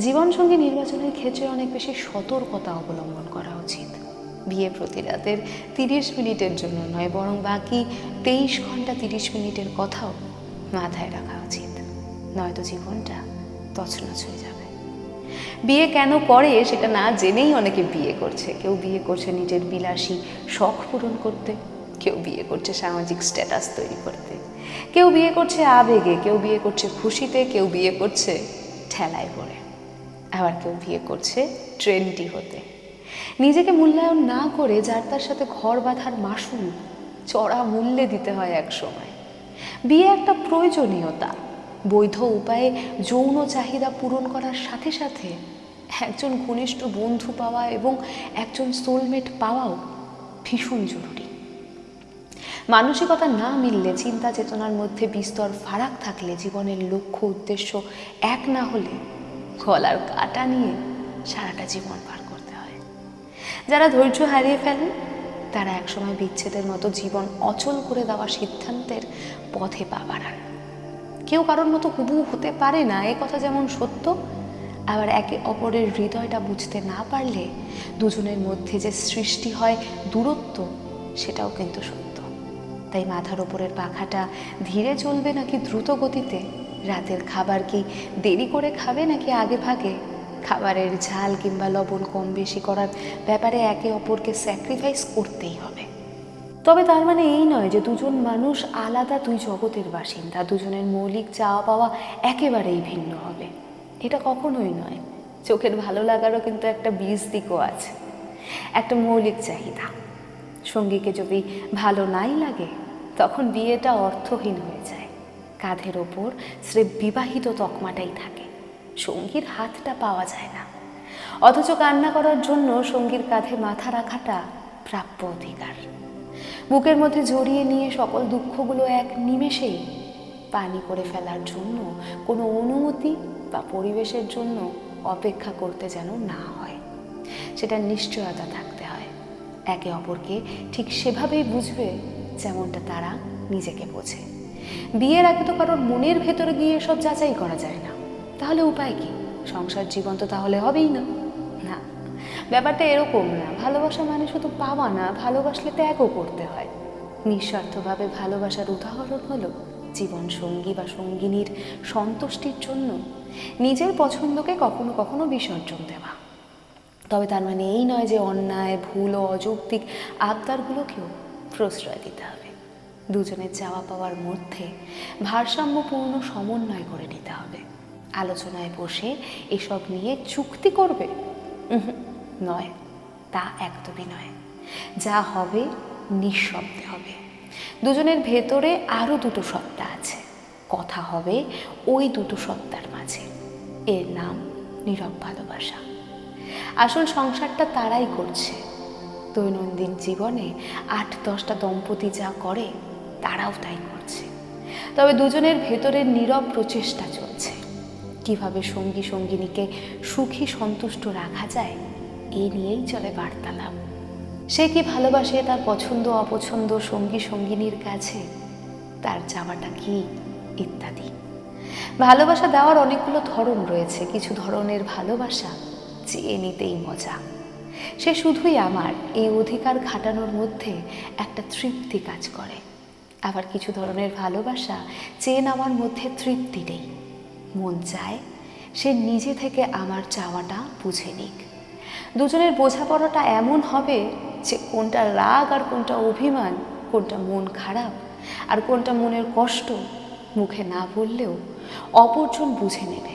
জীবনসঙ্গী নির্বাচনের ক্ষেত্রে অনেক বেশি সতর্কতা অবলম্বন করা উচিত। বিয়ে প্রতি রাতের তিরিশ মিনিটের জন্য নয়, বরং বাকি তেইশ ঘণ্টা তিরিশ মিনিটের কথাও মাথায় রাখা উচিত। নয়তো জীবনটা তছনছ হয়ে যাবে। বিয়ে কেন করে সেটা না জেনেই অনেকে বিয়ে করছে। কেউ বিয়ে করছে নিজের বিলাসী শখ পূরণ করতে, কেউ বিয়ে করছে সামাজিক স্ট্যাটাস তৈরি করতে। কেউ বিয়ে করছে আবেগে, কেউ বিয়ে করছে খুশিতে, কেউ বিয়ে করছে ঠেলায় পড়ে। আবার কেউ বিয়ে করছে ট্রেন্ডি হতে। নিজেকে মূল্যায়ন না করে যার তার সাথে ঘর বাঁধার মাসুল চড়া মূল্যে দিতে হয় এক সময়। বিয়ে একটা প্রয়োজনীয়তা। বৈধ উপায়ে যৌন চাহিদা পূরণ করার সাথে সাথে একজন ঘনিষ্ঠ বন্ধু পাওয়া এবং একজন সোলমেট পাওয়াও ভীষণ জরুরি। মানসিকতা না মিললে চিন্তা চেতনার মধ্যে বিস্তর ফারাক থাকলে জীবনের লক্ষ্য উদ্দেশ্য এক না হলে গলার কাটা নিয়ে সারাটা জীবন পার করতে হয়। যারা ধৈর্য হারিয়ে ফেলেন, তারা একসময় বিচ্ছেদের মতো জীবন অচল করে দেওয়া সিদ্ধান্তের পথে পা বাড়ান। কেউ কারোর মতো হুবু হতে পারে না, এ কথা যেমন সত্য, আবার একে অপরের হৃদয়টা বুঝতে না পারলে দুজনের মধ্যে যে সৃষ্টি হয় দূরত্ব, সেটাও কিন্তু সত্য। তাই মাথার ওপরের পাখাটা ধীরে চলবে নাকি দ্রুত গতিতে? রাতের খাবার কি দেরি করে খাবে নাকি আগে ভাগে? খাবারের ঝাল কিংবা লবণ কম বেশি করার ব্যাপারে একে অপরকে স্যাক্রিফাইস করতেই হবে। তবে তার মানে এই নয় যে দুজন মানুষ আলাদা দুই জগতের বাসিন্দা, দুজনের মৌলিক চাওয়া পাওয়া একেবারেই ভিন্ন হবে। এটা কখনোই নয়। চোখের ভালো লাগারও কিন্তু একটা বীজ দিকও আছে। একটা মৌলিক চাহিদা। সঙ্গীকে যদি ভালো নাই লাগে, তখন বিয়েটা অর্থহীন হয়ে যায়। কাঁধের ওপর স্রেফ বিবাহিত তকমাটাই থাকে। সঙ্গীর হাতটা পাওয়া যায় না। অথচ কান্না করার জন্য সঙ্গীর কাঁধে মাথা রাখাটা প্রাপ্য অধিকার। বুকের মধ্যে জড়িয়ে নিয়ে সকল দুঃখগুলো এক নিমেষেই পানি করে ফেলার জন্য কোনো অনুমতি বা পরিবেশের জন্য অপেক্ষা করতে যেন না হয়। সেটা নিশ্চয়তা থাকতে হয়। একে অপরকে ঠিক সেভাবেই বুঝবে যেমনটা তারা নিজেকে বোঝে। বিয়ের আগে তো কারোর মনের ভেতরে গিয়ে সব যাচাই করা যায় না। তাহলে উপায় কি? সংসার জীবন তো তাহলে হবেই না। না, ব্যাপারটা এরকম না। ভালোবাসা মানে শুধু পাওয়া না, ভালোবাসলে ত্যাগও করতে হয়। নিঃস্বার্থভাবে ভালোবাসার উদাহরণ হলো জীবন সঙ্গী বা সঙ্গিনীর সন্তুষ্টির জন্য নিজের পছন্দকে কখনো কখনো বিসর্জন দেওয়া। তবে তার মানে এই নয় যে অন্যায়, ভুল ও অযৌক্তিক আবদারগুলোকেও প্রশ্রয় দিতে হবে। দুজনের চাওয়া পাওয়ার মধ্যে ভারসাম্যপূর্ণ সমন্বয় করে নিতে হবে। আলোচনায় বসে এসব নিয়ে চুক্তি করবে? নয়, তা একদমই নয়। যা হবে নিঃশব্দে হবে। দুজনের ভেতরে আরও দুটো সত্তা আছে। কথা হবে ওই দুটো সত্তার মাঝে। এর নাম নীরব ভালোবাসা। আসল সংসারটা তারাই করছে। দৈনন্দিন জীবনে আট দশটা দম্পতি যা করে তারাও তাই করছে। তবে দুজনের ভেতরের নীরব প্রচেষ্টা চলছে। কীভাবে সঙ্গী সঙ্গিনীকে সুখী সন্তুষ্ট রাখা যায়, এ নিয়েই চলে বার্তালাপ। সে কি ভালোবাসে তার পছন্দ, অপছন্দ সঙ্গী সঙ্গিনীর কাছে? তার চাওয়াটা কি? ইত্যাদি। ভালোবাসা দেওয়ার অনেকগুলো ধরন রয়েছে, কিছু ধরনের ভালোবাসা চেয়ে নিতেই মজা। সে শুধুই আমার এই অধিকার খাটানোর মধ্যে একটা তৃপ্তি কাজ করে। আবার কিছু ধরনের ভালোবাসা চেয়ে নেওয়ার মধ্যে তৃপ্তি নেই। মন চায় সে নিজে থেকে আমার চাওয়াটা বুঝে নিক। দুজনের বোঝাপড়াটা এমন হবে যে কোনটা রাগ আর কোনটা অভিমান, কোনটা মন খারাপ আর কোনটা মনের কষ্ট মুখে না বললেও অপরজন বুঝে নেবে।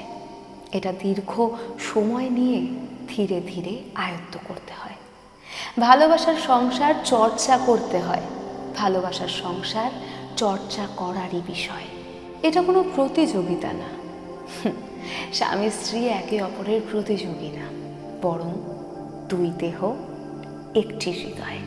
এটা দীর্ঘ সময় নিয়ে ধীরে ধীরে আয়ত্ত করতে হয়। ভালোবাসার সংসার চর্চা করতে হয়। ভালোবাসার সংসার, চর্চা করারই বিষয়। এটা কোনো প্রতিযোগিতা না। স্বামী স্ত্রী একে অপরের প্রতিযোগী না, বরং দুই দেহ একটি হৃদয়।